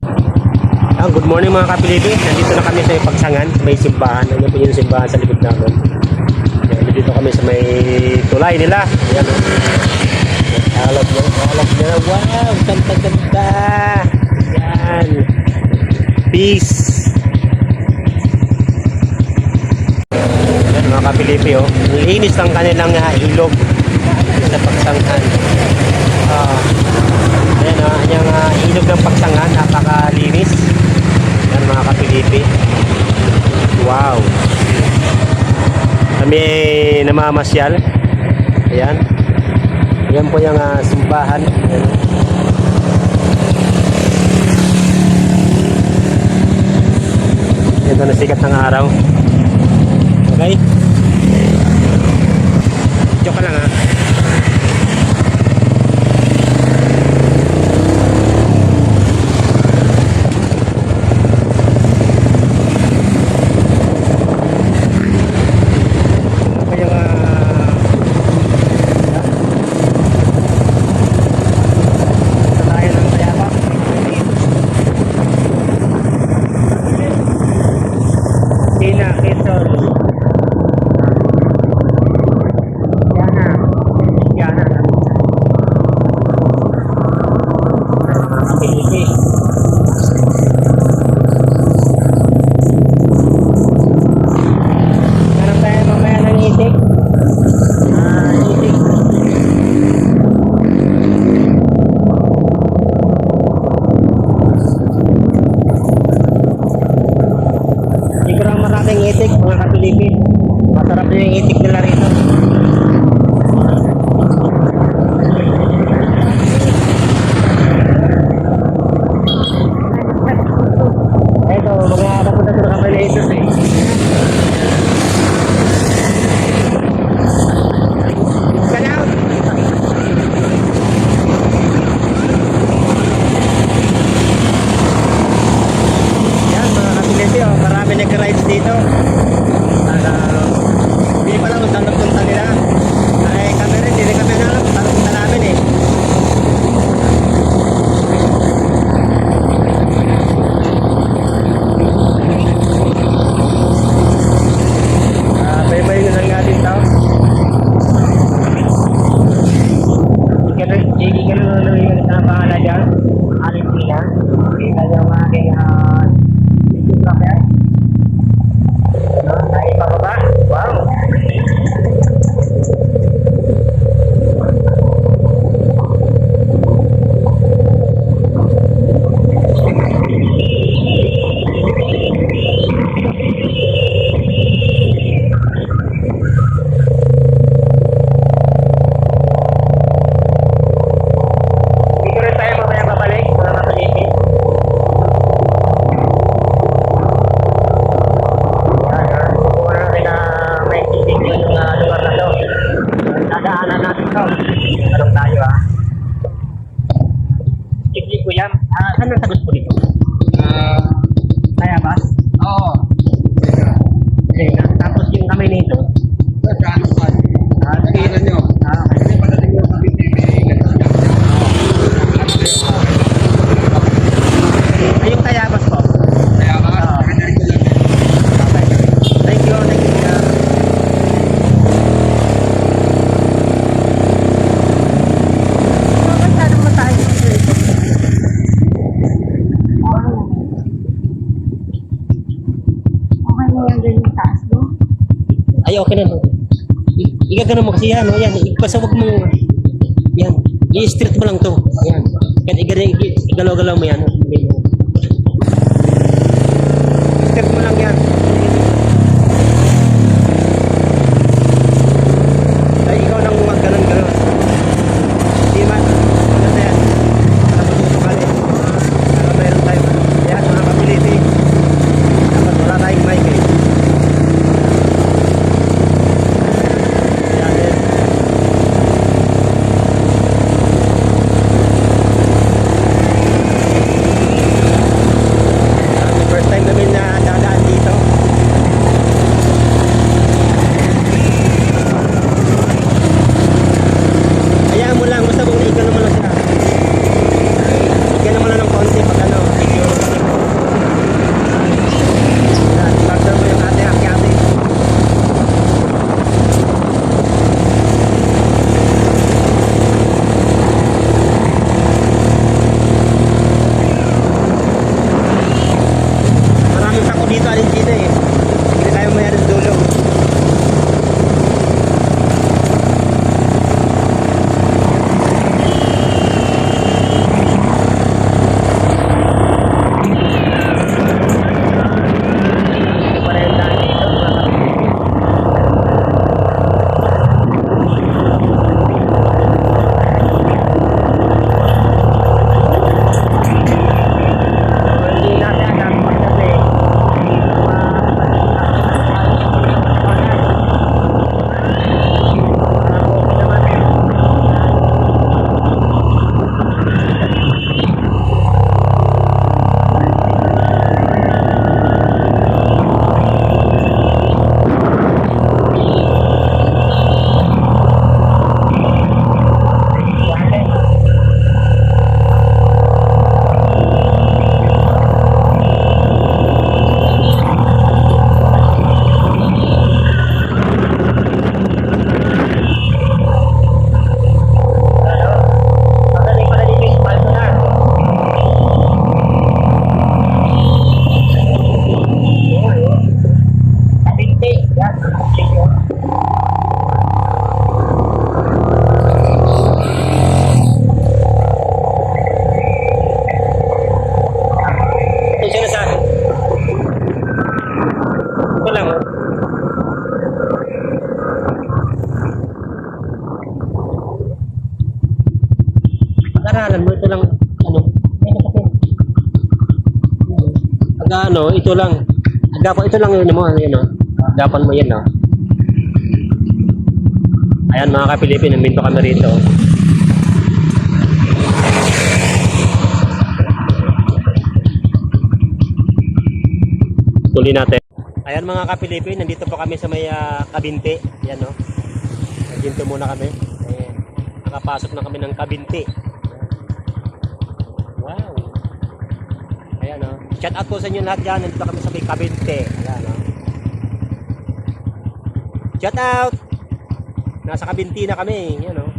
Ah, good morning mga kapilibi. Nandito na kami sa pagsangan, sa may simbahan. Ano po yung simbahan sa likod namin. Ayan, Nandito kami sa may tulay nila. Ayan. oh. Alap niya, alap niya. Wow, ganda-ganda. Ayan. Peace. Ayan mga kapilipi oh. Ang linis ng kanilang ah, ilog sa pagsanghan. Ah. Ayan ah, yung ah, ilog ng pagsanghan, napakalinis. Ayan mga kapilipi. Wow. Kami ay namamasyal. Ayan. Ayan po yung ah, simbahan. Ayan. Ito na sikat ng araw. Okay? Itik, mga kapilipin. Masarap na yung itik nila rito. Ito, mga napunta sa kapilitos eh. Salaw! Yan mga kapiliti oh, marami nag-rides dito. Para hindi pa lang saan napunta nila. Ay kami rin, hindi kami alam saan napunta namin eh. Ah, bay-bay na lang nga din tao. Ka na, ka na ano yung na pangalan dyan. Okay. Tapos yung kami nito. Magkano pa? Ah, sige. Tingnan nyo. Ah, okay. Kasi padating mo sa BTV, ganun yan. Ay, yung kayabas po. Kaya ba? Oo. Kanya ko lang. Okay. Thank you, thank you. ah. Masyadong mataas yung dito. Okay na yan din yung taas mo. Ay, okay na. no? Igagano mo kasi yan, no? Yan, ipasawag mo. Yan. I-straight mo lang to. Yan. Yan, igalaw-galaw mo yan. Straight aralan mo ito lang ano? Aga ano ito lang. Agapan ito lang yun mo ano yun oh agapan mo yan oh ayan mga kapilipin namin pa kami rito. Tuloy natin. Ayan mga kapilipin nandito pa kami sa may uh, kabinte. Yan no? Nandito muna kami. Nakapasok na kami ng kabinti Wow. Ayan o. Shout out po sa inyo lahat dyan. Nandito kami sa may Kabinte. Ayan o. Shout out! Nasa Kabinte na kami. Ayan o.